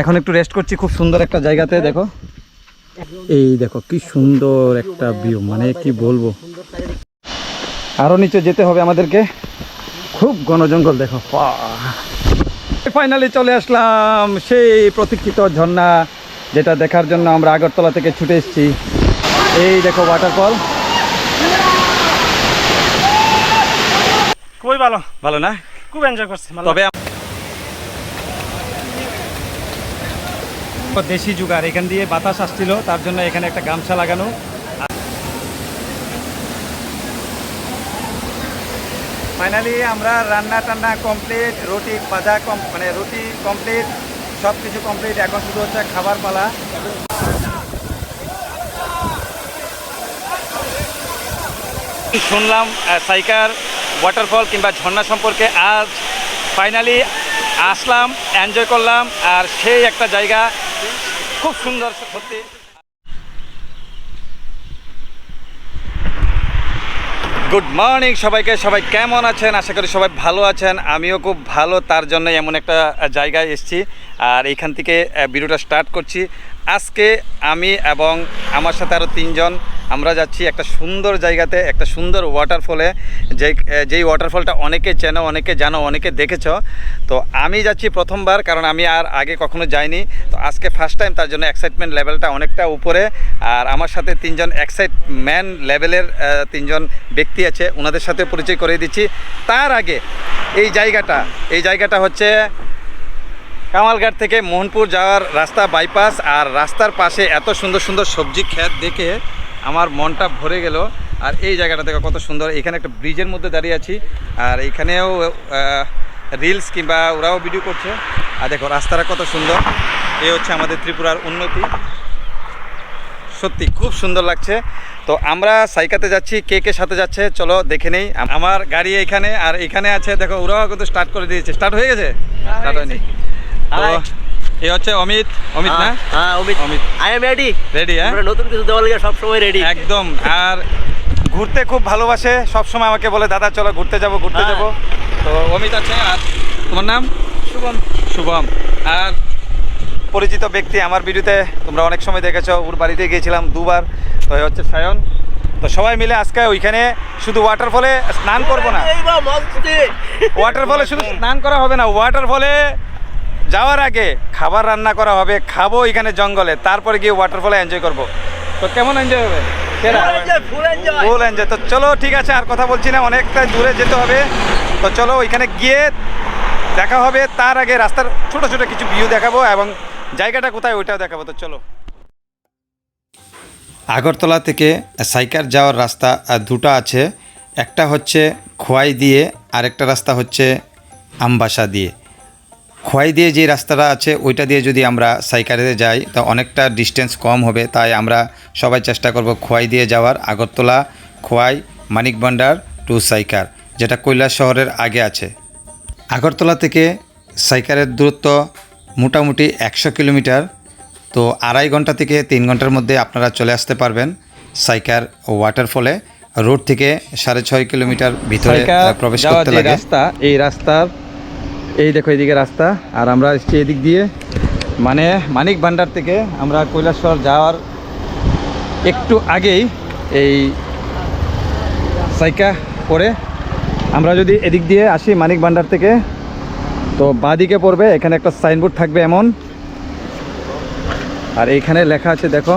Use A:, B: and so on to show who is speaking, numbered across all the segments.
A: এখন একটু রেস্ট করছি খুব সুন্দর একটা জায়গাতে দেখো। এই দেখো কি সুন্দর একটা ভিউ মানে কি বলব? আরও নিচে যেতে হবে আমাদেরকে। খুব ঘন জঙ্গল দেখো ফাইনালি চলে আসলাম সেই প্রতীক্ষিত ঝর্ণা যেটা দেখার জন্য আমরা আগরতলা থেকে ছুটে এসেছি। এই দেখো ওয়াটারফল
B: খুবই ভালো।
A: ভালো না?
B: খুব এনজয় করছি
A: তবে দেশি জুগার এখান দিয়ে বাতাস আসছিল তার জন্য এখানে একটা গামছা লাগানো। ফাইনালি আমরা রান্না টান্না কমপ্লিট রুটি ভাজা কম মানে রুটি কমপ্লিট সব কিছু কমপ্লিট এখন শুধু হচ্ছে খাবার পালা। শুনলাম সাইকার ওয়াটারফল কিংবা ঝর্ণা সম্পর্কে আজ ফাইনালি আসলাম এনজয় করলাম আর সেই একটা জায়গা খুব সুন্দর সত্যি। গুড মর্নিং সবাইকে, সবাই কেমন আছেন? আশা করি সবাই ভালো আছেন। আমিও খুব ভালো, তার জন্য এমন একটা জায়গায় এসেছি। আর এখান থেকে ভিডিওটা স্টার্ট করছি। আজকে আমি এবং আমার সাথে আরও তিনজন আমরা যাচ্ছি একটা সুন্দর জায়গাতে, একটা সুন্দর ওয়াটারফলে যে যেই ওয়াটারফলটা অনেকে চেনো, অনেকে জানো, অনেকে দেখেছ। তো আমি যাচ্ছি প্রথমবার, কারণ আমি আর আগে কখনো যাইনি। তো আজকে ফার্স্ট টাইম তার জন্য এক্সাইটমেন্ট লেভেলটা অনেকটা উপরে। আর আমার সাথে তিনজন এক্সাইটম্যান লেভেলের তিনজন ব্যক্তি আছে ওনাদের সাথে পরিচয় করে দিচ্ছি। তার আগে এই জায়গাটা এই জায়গাটা হচ্ছে কামালঘাট থেকে মোহনপুর যাওয়ার রাস্তা বাইপাস আর রাস্তার পাশে এত সুন্দর সুন্দর সবজি ক্ষেত দেখে আমার মনটা ভরে গেল। আর এই জায়গাটা দেখো কত সুন্দর। এখানে একটা ব্রিজের মধ্যে দাঁড়িয়ে আছি। আর এখানেও রিলস কিংবা ওরাও ভিডিও করছে। আর দেখো রাস্তাটা কত সুন্দর। এই হচ্ছে আমাদের ত্রিপুরার উন্নতি। সত্যি খুব সুন্দর লাগছে। তো আমরা সাইকাতে যাচ্ছি কে কে সাথে যাচ্ছে চলো দেখে নেই। আমার গাড়ি এখানে আর এখানে আছে দেখো ওরাও কিন্তু স্টার্ট করে দিয়েছে। স্টার্ট হয়ে গেছে? স্টার্ট হয়নি। তো. এ হচ্ছে অমিত অমিত না
C: হ্যাঁ Amit
A: Amit
C: I am ready
A: ready হ্যাঁ
C: আমরা নতুন কিছু দেওয়ার লাগে সবসময় রেডি
A: একদম আর ঘুরতে খুব ভালোবাসে সব সময় আমাকে বলে দাদা চলো ঘুরতে যাব ঘুরতে
C: হ্যাঁ।
A: যাব তো অমিত আছে আর তোমার নাম শুভম শুভম আর পরিচিত ব্যক্তি আমার ভিডিওতে তোমরা অনেক সময় দেখেছ ওর বাড়িতে গিয়েছিলাম দুবার তো এ হচ্ছে সায়ন তো সবাই মিলে আজকে ওইখানে শুধু ওয়াটারফলে স্নান করব না ওয়াটারফলে শুধু স্নান করা হবে না ওয়াটারফলে যাওয়ার আগে খাবার রান্না করা হবে খাব এখানে জঙ্গলে তারপরে গিয়ে ওয়াটারফলে এনজয় করব। তো কেমন এনজয় হবে?
C: ফুল এনজয়
A: তো চলো ঠিক আছে আর কথা বলছি না অনেকটা দূরে যেতে হবে। তো চলো ওইখানে গিয়ে দেখা হবে তার আগে রাস্তার ছোট ছোট কিছু ভিউ দেখাবো এবং জায়গাটা কোথায় ওইটাও দেখাবো। তো চলো। আগরতলা থেকে সাইকার যাওয়ার রাস্তা দুটো আছে। একটা হচ্ছে খোয়াই দিয়ে আরেকটা রাস্তা হচ্ছে আমবাসা দিয়ে। খোয়াই দিয়ে যে রাস্তাটা আছে ওইটা দিয়ে যদি আমরা সাইকারে যাই তো অনেকটা ডিস্টেন্স কম হবে। তাই আমরা সবাই চেষ্টা করব খোয়াই দিয়ে যাওয়ার। আগরতলা খোয়াই মানিক ভান্ডার টু সাইকার যেটা কৈলাস শহরের আগে আছে। আগরতলা থেকে সাইকারের দূরত্ব মোটামুটি একশো কিলোমিটার। তো আড়াই ঘণ্টা থেকে তিন ঘণ্টার মধ্যে আপনারা চলে আসতে পারবেন সাইকার ওয়াটারফলে রোড থেকে সাড়ে ছয় কিলোমিটার ভিতরে প্রবেশ করতে লাগে। রাস্তা এই রাস্তার এই দেখো এইদিকে রাস্তা, আর আমরা এসছি এদিক দিয়ে। মানে মানিক ভান্ডার থেকে আমরা কৈলাসহর যাওয়ার একটু আগেই এই সাইকা পড়ে আমরা যদি এদিক দিয়ে আসি মানিক ভান্ডার থেকে, তো বাঁদিকে পড়বে, এখানে একটা সাইনবোর্ড থাকবে এমন। আর এইখানে লেখা আছে, দেখো,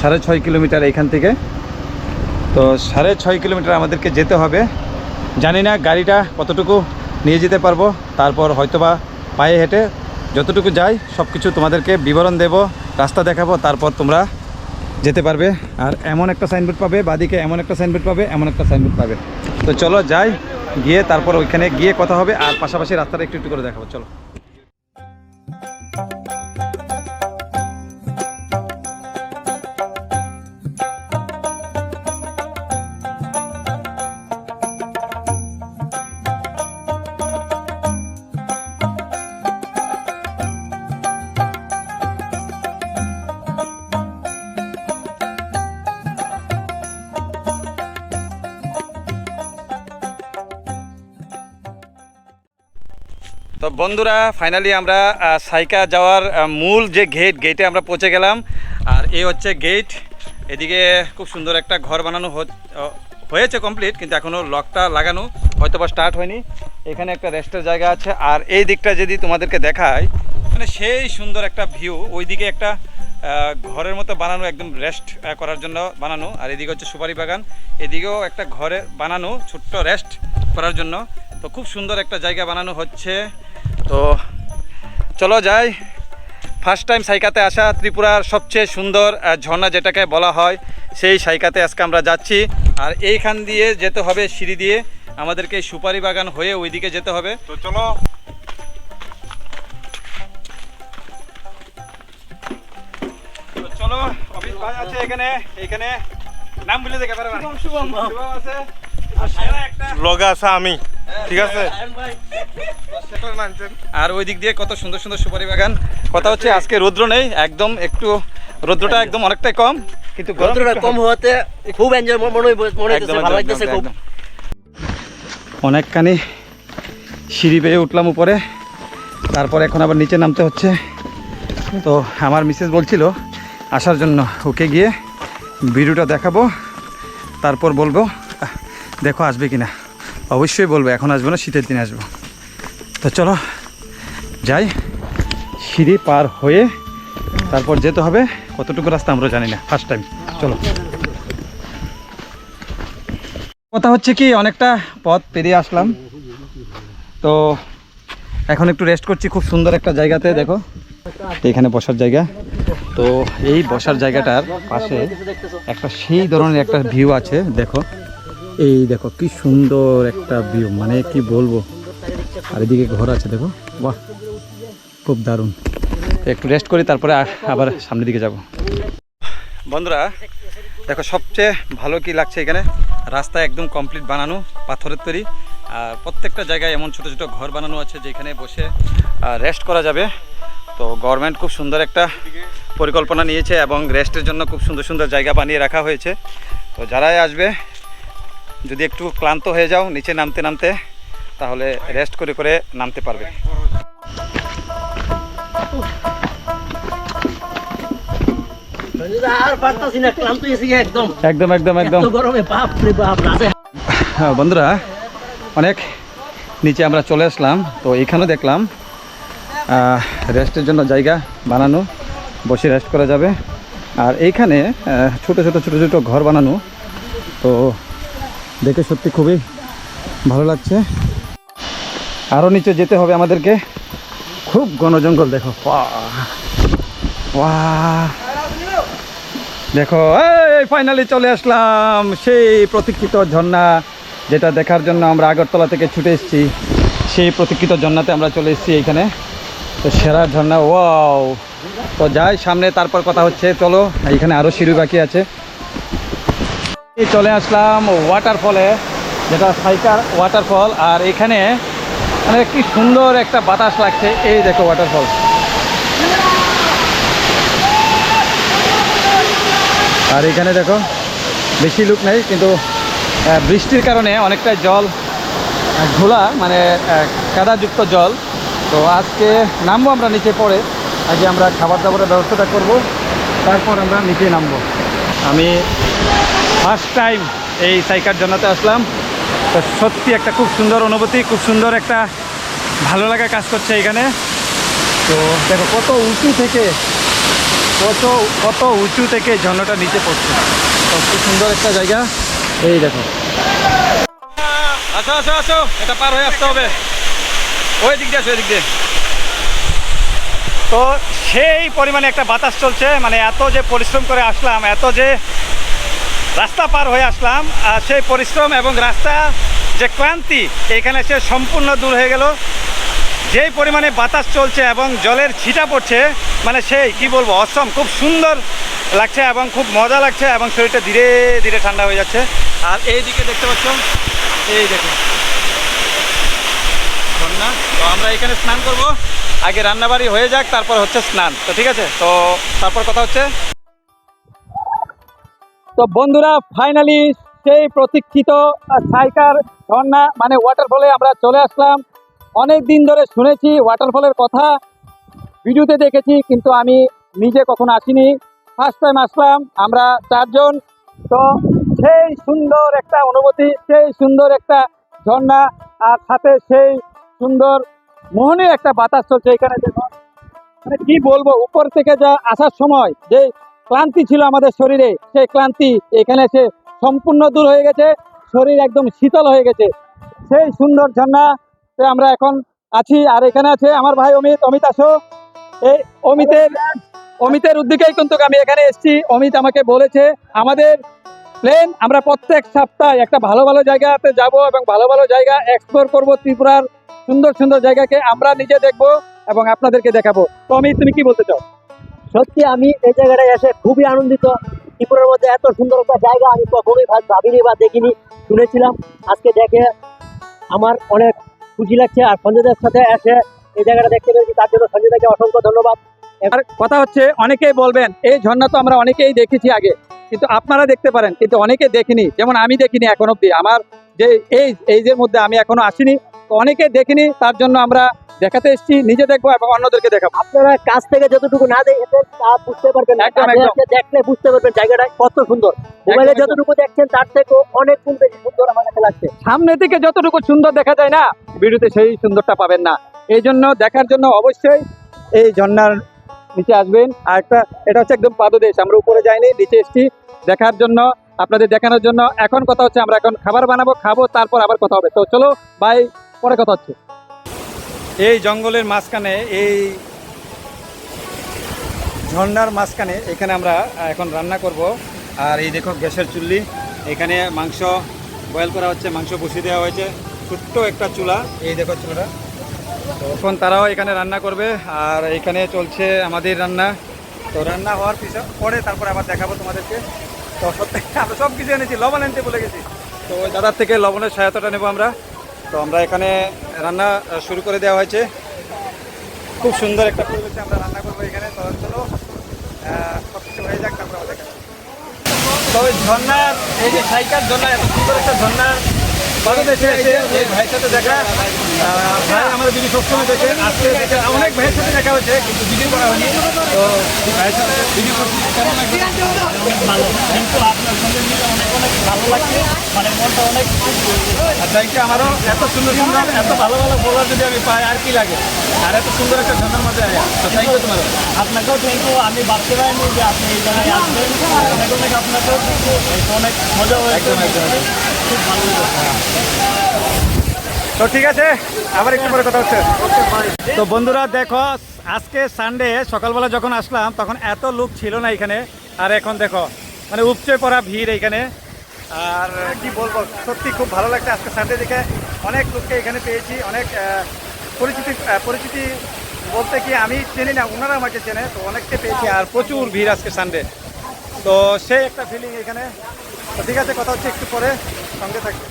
A: সাড়ে ছয় কিলোমিটার এইখান থেকে। তো সাড়ে ছয় কিলোমিটার আমাদেরকে যেতে হবে। জানি না গাড়িটা কতটুকু নিয়ে যেতে পারব, তারপর হয়তোবা পায়ে হেঁটে যতটুকু যাই সব কিছু তোমাদেরকে বিবরণ দেব, রাস্তা দেখাবো, তারপর তোমরা যেতে পারবে। আর এমন একটা সাইনবোর্ড পাবে, বাদিকে এমন একটা সাইনবোর্ড পাবে, এমন একটা সাইনবোর্ড পাবে। তো চলো যাই, গিয়ে তারপর ওইখানে গিয়ে কথা হবে, আর পাশাপাশি রাস্তাটা একটু একটু করে দেখাবো, চলো। তো বন্ধুরা ফাইনালি আমরা সাইকা যাওয়ার মূল যে গেট গেটে আমরা পৌঁছে গেলাম। আর এই হচ্ছে গেট এদিকে খুব সুন্দর একটা ঘর বানানো হয়েছে কমপ্লিট কিন্তু এখনও লকটা লাগানো হয়তো বা স্টার্ট হয়নি। এখানে একটা রেস্টের জায়গা আছে। আর এই দিকটা যদি তোমাদেরকে দেখায় মানে সেই সুন্দর একটা ভিউ ওইদিকে একটা ঘরের মতো বানানো, একদম রেস্ট করার জন্য বানানো। আর এদিকে হচ্ছে সুপারি বাগান। এদিকেও একটা ঘরে বানানো, ছোট্ট রেস্ট করার জন্য। তো খুব সুন্দর একটা জায়গা বানানো হচ্ছে। তো চলো যাই। ফার্স্ট টাইম সাইকাতে আসা ত্রিপুরার সবচেয়ে সুন্দর ঝর্ণা যেটাকে বলা হয় সেই সাইকাতে আজকে আমরা যাচ্ছি। আর এইখান দিয়ে যেতে হবে সিঁড়ি দিয়ে। আমাদেরকে সুপারি বাগান হয়ে ওইদিকে যেতে হবে। তো চলো। চলো অফিস ভাই আছে এখানে এখানে। নাম বলে দেখে পারবে শুভম। শুভম আছে।
B: লগা আছে আমি ঠিক আছে?
A: আর ওই দিক দিয়ে কত সুন্দর সুন্দর সুপারি বাগান। কথা হচ্ছে আজকে রৌদ্র নেই একদম একটু রৌদ্রটা একদম অনেকটাই কম কিন্তু একটু
C: কম হওয়াতে খুব এনজয় মনে মনে ভালো লাগতেছে খুব।
A: অনেকখানি সিঁড়ি বেয়ে উঠলাম উপরে তারপর এখন আবার নিচে নামতে হচ্ছে। তো আমার মিসেস বলছিল আসার জন্য ওকে গিয়ে ভিডিওটা দেখাবো তারপর বলব। দেখো আসবে কি না অবশ্যই বলব, এখন আসব না, শীতের দিন আসব। তো চলো, যাই, সিঁড়ি পার হয়ে তারপর যেতে হবে। কতটুকু রাস্তা আমরা জানি না ফার্স্ট টাইম চলো। কথা হচ্ছে কি, অনেকটা পথ পেরিয়ে আসলাম। তো এখন একটু রেস্ট করছি, খুব সুন্দর একটা জায়গাতে, দেখো। এখানে বসার জায়গা। তো এই বসার জায়গাটার পাশে একটা সেই ধরনের একটা ভিউ আছে, দেখো। এই দেখো, কি সুন্দর একটা ভিউ মানে কি বলব? আর এদিকে ঘর আছে, দেখো। বাহ, খুব দারুণ। একটু রেস্ট করি, তারপরে আবার সামনের দিকে যাব। বন্ধুরা, দেখো, সবচেয়ে ভালো কি লাগছে এখানে? রাস্তা একদম কমপ্লিট বানানো, পাথরের তৈরি। আর প্রত্যেকটা জায়গায় এমন ছোট ছোট ঘর বানানো আছে, যেখানে বসে রেস্ট করা যাবে। তো গভর্নমেন্ট খুব সুন্দর একটা পরিকল্পনা নিয়েছে এবং রেস্টের জন্য খুব সুন্দর সুন্দর জায়গা বানিয়ে রাখা হয়েছে। তো যারাই আসবে যদি একটু ক্লান্ত হয়ে যাও নিচে নামতে নামতে তাহলে রেস্ট করে করে নামতে পারবে।
C: একদম।
A: একদম একদম হ্যাঁ বন্ধুরা অনেক নিচে আমরা চলে আসলাম। তো এখানেও দেখলাম রেস্টের জন্য জায়গা বানানো বসে রেস্ট করা যাবে। আর এইখানে ছোট ছোট ছোট ছোট ঘর বানানো। তো দেখে সত্যি খুবই ভালো লাগছে। আরও নিচে যেতে হবে আমাদেরকে। খুব ঘন জঙ্গল দেখো দেখো, এই ফাইনালি চলে আসলাম সেই প্রতীক্ষিত ঝর্ণা, যেটা দেখার জন্য আমরা আগরতলা থেকে ছুটে এসেছি। সেই প্রতীক্ষিত ঝর্ণাতে আমরা চলে এসেছি এইখানে। তো সেরা ঝর্ণা, ওয়াও। তো যাই, সামনে, তারপর কথা হচ্ছে, চলো, এইখানে আরও সিঁড়ি বাকি আছে। চলে আসলাম ওয়াটারফলে যেটা সাইকার ওয়াটারফল আর এখানে মানে কি সুন্দর একটা বাতাস লাগছে। এই দেখো ওয়াটারফল আর এখানে দেখো, বেশি লোক নেই, কিন্তু বৃষ্টির কারণে অনেকটা জল ঘোলা মানে কাদাযুক্ত জল। তো আজকে নামবো আমরা নিচে পড়ে। আগে আমরা খাবার দাবারের ব্যবস্থাটা করব, তারপর আমরা নিচে নামবো। আমি ফার্স্ট টাইম এই সাইকার জন্যতে আসলাম। তো সত্যি একটা খুব সুন্দর অনুভূতি খুব সুন্দর একটা ভালো লাগা কাজ করছে এখানে। তো দেখো কত উঁচু থেকে কত কত উঁচু থেকে ঝর্ণাটা নিচে পড়ছে। তো খুব সুন্দর একটা জায়গা। এই দেখো। আসো আসো আসো এটা পার হয়ে আসতে হবে। ওই দিক দিয়ে ওই দিক দিয়ে। তো সেই পরিমাণে একটা বাতাস চলছে মানে এত যে পরিশ্রম করে আসলাম এত যে রাস্তা পার হয়ে আসলাম, আর সেই পরিশ্রম এবং রাস্তা যে ক্লান্তি, এখানে সে সম্পূর্ণ দূর হয়ে গেল। যেই পরিমাণে বাতাস চলছে এবং জলের ছিটা পড়ছে মানে সেই, কি বলব, অসম, খুব সুন্দর লাগছে এবং খুব মজা লাগছে এবং শরীরটা ধীরে ধীরে ঠান্ডা হয়ে যাচ্ছে। আর এই দিকে দেখতে পাচ্ছ, এই দেখো। তো আমরা এখানে স্নান করব। আগে রান্নাবাড়ি হয়ে যাক, তারপর হচ্ছে স্নান। তো ঠিক আছে, তো তারপর কথা হচ্ছে তো বন্ধুরা ফাইনালি সেই প্রতীক্ষিত সাইকার ঝর্ণা মানে ওয়াটারফলে আমরা চলে আসলাম। অনেক দিন ধরে শুনেছি ওয়াটারফলের কথা, ভিডিওতে দেখেছি, কিন্তু আমি নিজে কখনো আসিনি। ফার্স্ট টাইম আসলাম, আমরা চারজন। তো সেই সুন্দর একটা অনুভূতি, সেই সুন্দর একটা ঝর্ণা, আর সাথে সেই সুন্দর মোহনীয় একটা বাতাস চলছে এখানে দেখুন। মানে কি বলব, উপর থেকে যা আসার সময়, যে ক্লান্তি ছিল আমাদের শরীরে সেই ক্লান্তি এখানে এসে সম্পূর্ণ দূর হয়ে গেছে, শরীর একদম শীতল হয়ে গেছে। সেই সুন্দর ঝর্ণাতে আমরা এখন আছি, আর এখানে আছে আমার ভাই অমিত অমিত আসো। এই অমিতের অমিতের উদ্যোগেই কিন্তু আমি এখানে এসেছি। অমিত আমাকে বলেছে, আমাদের প্লেন আমরা প্রত্যেক সপ্তাহে একটা ভালো ভালো জায়গাতে যাব এবং ভালো ভালো জায়গা এক্সপ্লোর করব ত্রিপুরার সুন্দর সুন্দর জায়গাকে আমরা নিজে দেখব এবং আপনাদেরকে দেখাবো। তো অমিত, তুমি কি বলতে চাও?
C: সত্যি আমি এই জায়গাটায় এসে খুবই আনন্দিত। ত্রিপুরার মধ্যে এত সুন্দর একটা জায়গা, আমি কখনোই ভাবিনি বা দেখিনি, শুনেছিলাম। আজকে দেখে আমার অনেক খুশি লাগছে আর সঞ্জয়দের সাথে এসে এই জায়গাটা দেখতে পেরেছি তার জন্য সঞ্জয়দাকে অসংখ্য ধন্যবাদ।
A: আর কথা হচ্ছে, অনেকেই বলবেন, এই ঝর্ণা তো আমরা অনেকেই দেখেছি আগে। কিন্তু আপনারা দেখতে পারেন, কিন্তু অনেকে দেখিনি। যেমন আমি দেখিনি এখন অব্দি আমার যে এই এইজের মধ্যে আমি এখনও আসিনি, তো অনেকে দেখিনি, তার জন্য আমরা দেখাতে এসেছি নিজে দেখব এবং অন্যদেরকে দেখাবো।
C: আপনারা কাছ থেকে যতটুকু না দেখেছেন তা বুঝতে পারবেন দেখলে বুঝতে পারবেন জায়গাটা কত সুন্দর। মোবাইলে যতটুকু দেখছেন তার থেকেও অনেক গুণ বেশি সুন্দর আমার কাছে লাগছে।
A: সামনে থেকে যতটুকু সুন্দর দেখা যায় না ভিডিওতে সেই সুন্দরটা পাবেন না। এই জন্য দেখার জন্য অবশ্যই এই ঝর্ণার নিচে আসবেন। আর একটা এটা হচ্ছে একদম পাদদেশ আমরা উপরে যাইনি নিচে এসেছি দেখার জন্য আপনাদের দেখানোর জন্য। এখন কথা হচ্ছে আমরা এখন খাবার বানাবো খাব তারপর আবার কথা হবে। তো চলো বাই পরে কথা হচ্ছে। এই জঙ্গলের মাঝখানে, এই ঝর্ণার মাঝখানে এখানে আমরা এখন রান্না করব। আর এই দেখো গ্যাসের চুল্লি, এখানে মাংস বয়েল করা হচ্ছে, মাংস বসিয়ে দেওয়া হয়েছে। ছোট্ট একটা চুলা, এই দেখো চুলাটা। তো এখন তারাও এখানে রান্না করবে, আর এখানে চলছে আমাদের রান্না। তো রান্না হওয়ার পিছনে পরে তারপরে আবার দেখাবো তোমাদেরকে। তো সত্যি আমরা সব কিছু এনেছি, লবণ আনতে বলে গেছি। তো দাদার থেকে লবণের সহায়তাটা নেব আমরা। তো আমরা এখানে রান্না শুরু করে দেওয়া হয়েছে। খুব সুন্দর একটা পরিবেশে আমরা রান্না করব এখানে, তো চলো সব কিছু হয়ে যাক, তারপরে আমাদের কাছে। তবে ঝর্ণার, এই যে সাইকার ঝর্ণা, এত সুন্দর একটা ঝর্ণার বাংলাদেশে এসে এই ভাইয়ের সাথে দেখা ভাই আমাদের দিদি সবসময় দেখে আজকে দেখে অনেক ভাইয়ের সাথে দেখা হয়েছে কিন্তু করা হয়নি। তো ভাইয়ের সাথে ভিডিও কেমন লাগছে
C: ভালো। কিন্তু আপনার সঙ্গে মিলে অনেক অনেক ভালো লাগছে। মানে মনটা অনেক
A: আমারও এত সুন্দর সুন্দর এত ভালো ভালো বলার যদি আমি পাই আর কি লাগে? আর এত সুন্দর একটা ঝর্ণার মধ্যে আয়া। তো থ্যাংক ইউ তোমার
C: আপনাকেও থ্যাংক ইউ আমি ভাবতে পারিনি যে আপনি এই জায়গায় আসবেন। অনেক অনেক আপনাকেও অনেক মজা হয়েছে।
A: তো ঠিক আছে, আবার একটু পরে কথা হচ্ছে। তো বন্ধুরা, দেখো, আজকে সানডে সকালবেলা যখন আসলাম, তখন এত লোক ছিল না এখানে। আর এখন দেখো মানে উপচে পড়া ভিড় এখানে। আর কি বলব, সত্যি খুব ভালো লাগছে আজকে সানডে দেখে। অনেক লোককে এখানে পেয়েছি, অনেক পরিচিতি পরিচিতি বলতে কি আমি চিনি না, ওনারা আমাকে চেনে, তো অনেককে পেয়েছি, আর প্রচুর ভিড় আজকে সানডে তো সেই একটা ফিলিং এখানে। তো ঠিক আছে, কথা হচ্ছে একটু পরে। সঙ্গে থাকবে।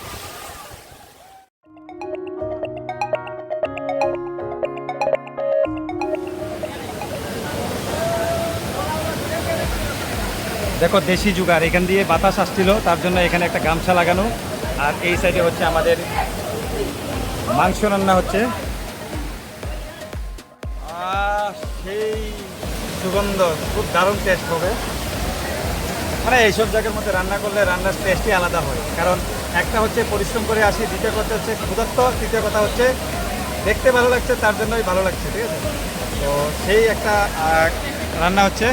A: দেখো, দেশি জুগার এখান দিয়ে বাতাস আসছিল, তার জন্য এখানে একটা গামছা লাগানো, আর এই সাইডে হচ্ছে আমাদের মাংস রান্না হচ্ছে। সেই সুগন্ধ, খুব দারুণ টেস্ট হবে। মানে এইসব জায়গার মধ্যে রান্না করলে রান্নার টেস্টই আলাদা হয়, কারণ একটা হচ্ছে পরিশ্রম করে আসি, দ্বিতীয় কথা হচ্ছে ক্ষুধার্ত, তৃতীয় কথা হচ্ছে দেখতে ভালো লাগছে, তার জন্যই ভালো লাগছে, ঠিক আছে? তো সেই একটা রান্না হচ্ছে।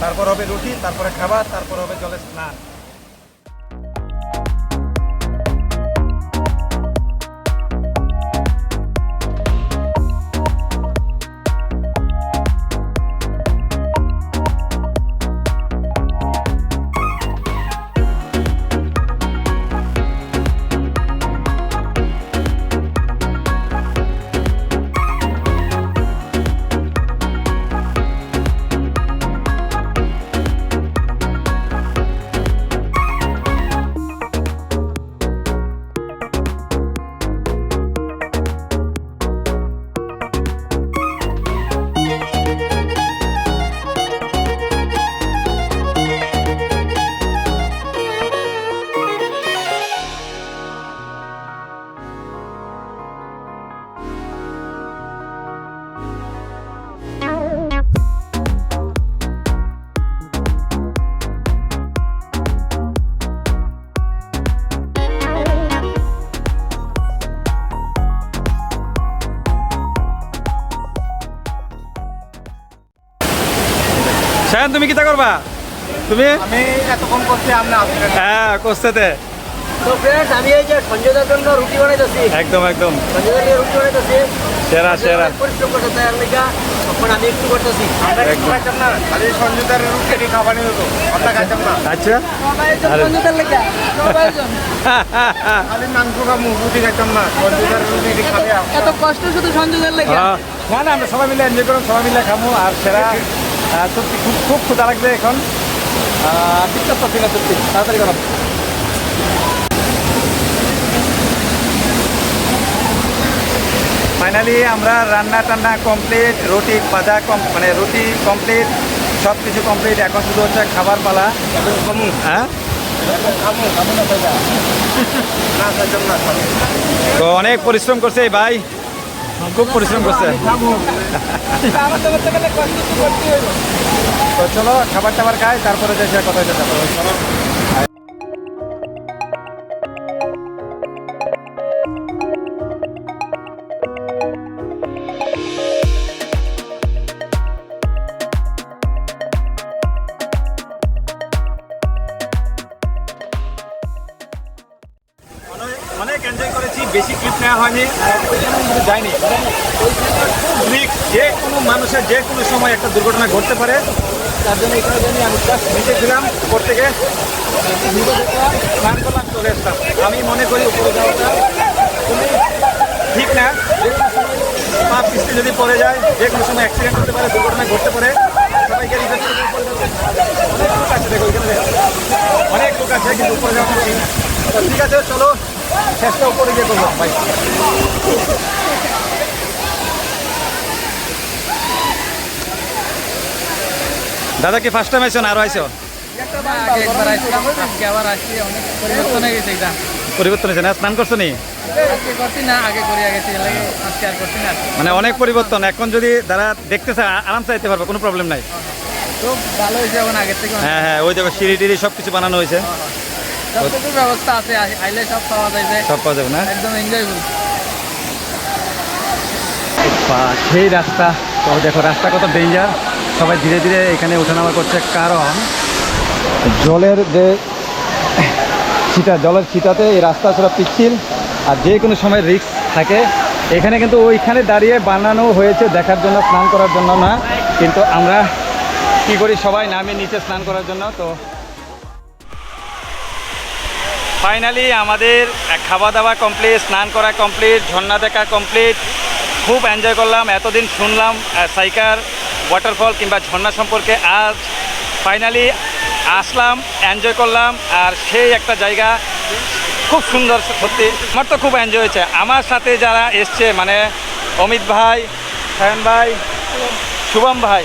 A: তারপর হবে রুটি, তারপরে খাবার, তারপর হবে জলের স্নান। সায়ন তুমি কিতা করবা? তুমি?
B: আমি এতক্ষণ করছি আপনি আসলেন
A: হ্যাঁ কোস্তেতে
C: তো ফ্রেন্ডস আমি এই যে সঞ্জয়দার জন্য রুটি বানাইতেছি।
A: একদম একদম।
C: সঞ্জয়দার নিয়ে রুটি বানাইতেছি।
A: সেরা সেরা।
C: পরিশ্রম করতে তার লেগা তখন আমি একটু করতেছি।
B: আমরা একটু খাইতাম না। খালি সঞ্জুদার রুটি খাবার নিয়ে হতো আমরা খাইতাম না।
A: আচ্ছা।
C: সঞ্জয়দার লেগা।
B: খালি মাংস খাব রুটি খাইতাম না। সঞ্জুদার রুটি খাবে
C: এত কষ্ট শুধু সঞ্জয়দার লেগা?
A: আহ, না না আমরা সবাই মিলে এনজয় করুন সবাই মিলে খামু। আর সেরা সত্যি খুব খুব ক্ষুদা লাগবে এখন। বিশ্বাস করছি না সত্যি তাড়াতাড়ি করো। ফাইনালি আমরা রান্না টান্না কমপ্লিট রুটি ভাজা কম মানে রুটি কমপ্লিট সব কিছু কমপ্লিট এখন শুধু হচ্ছে খাবার পালা। হ্যাঁ? তো অনেক পরিশ্রম করছে এই ভাই। খুব পরিশ্রম করছে। তো চলো খাবার টাবার খাই তারপরে যে কথা হইতে আমি মনে করি উপরে যাওয়াটা খুবই ঠিক না। পা পিছতে যদি পড়ে যায়, যে কোনো সময় অ্যাক্সিডেন্ট হতে পারে দুর্ঘটনা ঘটতে পারে, সবাইকে। অনেক লোক আছে দেখো দেখো অনেক লোক আছে, কিন্তু উপরে যাওয়া ঠিক আছে, চলো চেষ্টা উপরে গিয়ে করব ভাই দাদা কি ফার্স্ট টাইম আইসো না আরও আইসো
D: পরিবর্তন হয়ে
A: হয়েছে না? স্নান করছ মানে অনেক পরিবর্তন। এখন যদি যারা দেখতেছে আরামসে আইতে পারবে, কোনো প্রবলেম নাই। হ্যাঁ হ্যাঁ ওই দেখো, সিঁড়ি টিড়ি সব কিছু বানানো হয়েছে সেই রাস্তা। দেখো, রাস্তা কত ডেঞ্জার সবাই ধীরে ধীরে এখানে ওঠানামা করছে, কারণ জলের যে ছিটা, জলের ছিটাতে এই রাস্তা আসলে পিচ্ছিল আর যে কোনো সময় রিস্ক থাকে। এখানে কিন্তু ওইখানে দাঁড়িয়ে বানানো হয়েছে দেখার জন্য, স্নান করার জন্য না। কিন্তু আমরা কি করি, সবাই নামে নিচে স্নান করার জন্য, তো। ফাইনালি আমাদের খাওয়া দাওয়া কমপ্লিট স্নান করা কমপ্লিট ঝর্ণা দেখা কমপ্লিট খুব এনজয় করলাম, এতদিন শুনলাম সাইকার ওয়াটারফল কিংবা ঝর্ণা সম্পর্কে। আজ ফাইনালি আসলাম এনজয় করলাম আর সেই একটা জায়গা খুব সুন্দর সত্যি। আমার তো খুব এনজয় হয়েছে। আমার সাথে যারা এসছে মানে অমিত ভাই সায়ন ভাই শুভম ভাই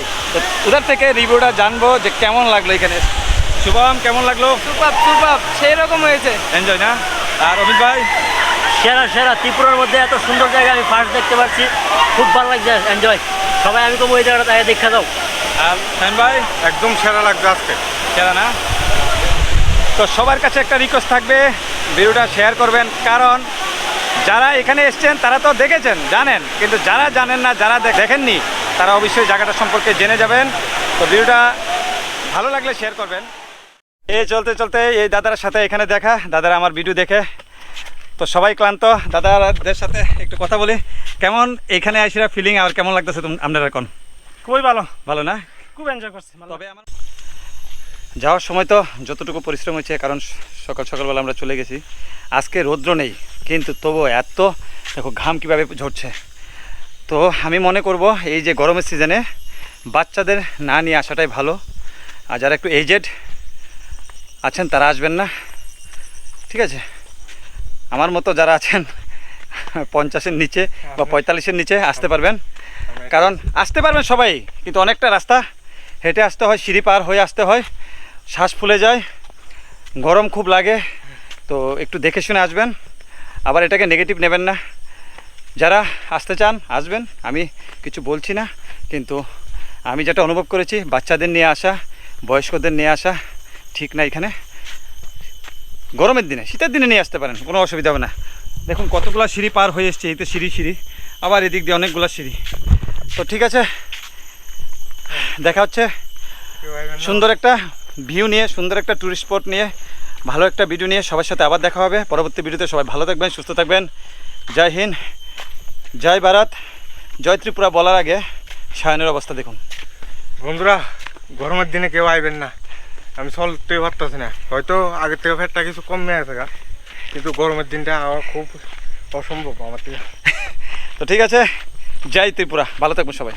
A: ওদের থেকে রিভিউটা জানব যে কেমন লাগল এখানে। শুভম কেমন লাগল?
D: সুপার সুপার সেই রকম হয়েছে।
A: এনজয় না? আর অমিত ভাই?
C: সেরা সেরা। ত্রিপুরার মধ্যে এত সুন্দর জায়গা আমি ফার্স্ট দেখতে পাচ্ছি। খুব ভালো লাগছে এনজয় সবাই আমি তো ওই জায়গাটা তাই দেখা দাও।
A: আর সায়ন ভাই
B: একদম সেরা লাগবে আজকে।
A: সেরা না? তো সবার কাছে একটা রিকোয়েস্ট থাকবে ভিডিওটা শেয়ার করবেন কারণ যারা এখানে এসছেন তারা তো দেখেছেন জানেন। কিন্তু যারা জানেন না যারা দেখেননি তারা অবশ্যই জায়গাটা সম্পর্কে জেনে যাবেন। তো ভিডিওটা ভালো লাগলে শেয়ার করবেন। এই চলতে চলতে এই দাদার সাথে এখানে দেখা দাদারা আমার ভিডিও দেখে। তো সবাই ক্লান্ত দাদাদের সাথে একটু কথা বলি। কেমন এখানে আইসিরা ফিলিং আর কেমন লাগতেছে তুমি আপনারা এখন?
B: খুবই ভালো।
A: ভালো না?
B: খুব এনজয় করছি
A: তবে আমার যাওয়ার সময় তো যতটুকু পরিশ্রম হয়েছে কারণ সকাল সকালবেলা আমরা চলে গেছি। আজকে রৌদ্র নেই কিন্তু তবুও এত দেখো ঘাম কীভাবে ঝরছে। তো আমি মনে করব এই যে গরমের সিজনে বাচ্চাদের না নিয়ে আসাটাই ভালো। আর যারা একটু এজেড আছেন তারা আসবেন না। ঠিক আছে? আমার মতো যারা আছেন পঞ্চাশের নিচে বা পঁয়তাল্লিশের নিচে আসতে পারবেন। কারণ আসতে পারবেন সবাই কিন্তু অনেকটা রাস্তা হেঁটে আসতে হয় সিঁড়ি পার হয়ে আসতে হয়। শ্বাস ফুলে যায়, গরম খুব লাগে, তো একটু দেখে শুনে আসবেন। আবার এটাকে নেগেটিভ নেবেন না। যারা আসতে চান, আসবেন, আমি কিছু বলছি না, কিন্তু আমি যেটা অনুভব করেছি, বাচ্চাদের নিয়ে আসা, বয়স্কদের নিয়ে আসা, ঠিক না এখানে। গরমের দিনে, শীতের দিনে নিয়ে আসতে পারেন, কোনো অসুবিধা হবে না। দেখুন, কতগুলো সিঁড়ি পার হয়ে এসছে, এই তো সিঁড়ি সিঁড়ি, আবার এদিক দিয়ে অনেকগুলো সিঁড়ি। তো ঠিক আছে, দেখা হচ্ছে। সুন্দর একটা ভিউ নিয়ে সুন্দর একটা টুরিস্ট স্পট নিয়ে ভালো একটা ভিডিও নিয়ে সবার সাথে আবার দেখা হবে। পরবর্তী ভিডিওতে সবাই ভালো থাকবেন সুস্থ থাকবেন। জয় হিন্দ জয় ভারত জয় ত্রিপুরা বলার আগে সায়নের অবস্থা দেখুন।
B: বন্ধুরা গরমের দিনে কেউ আইবেন না। আমি চলতে পারতেছি না। হয়তো আগের থেকে ফ্যাটটা কিছু কমে আছে গা। কিন্তু গরমের দিনটা আমার খুব অসম্ভব আমার থেকে
A: তো ঠিক আছে জয় ত্রিপুরা। ভালো থাকবেন সবাই।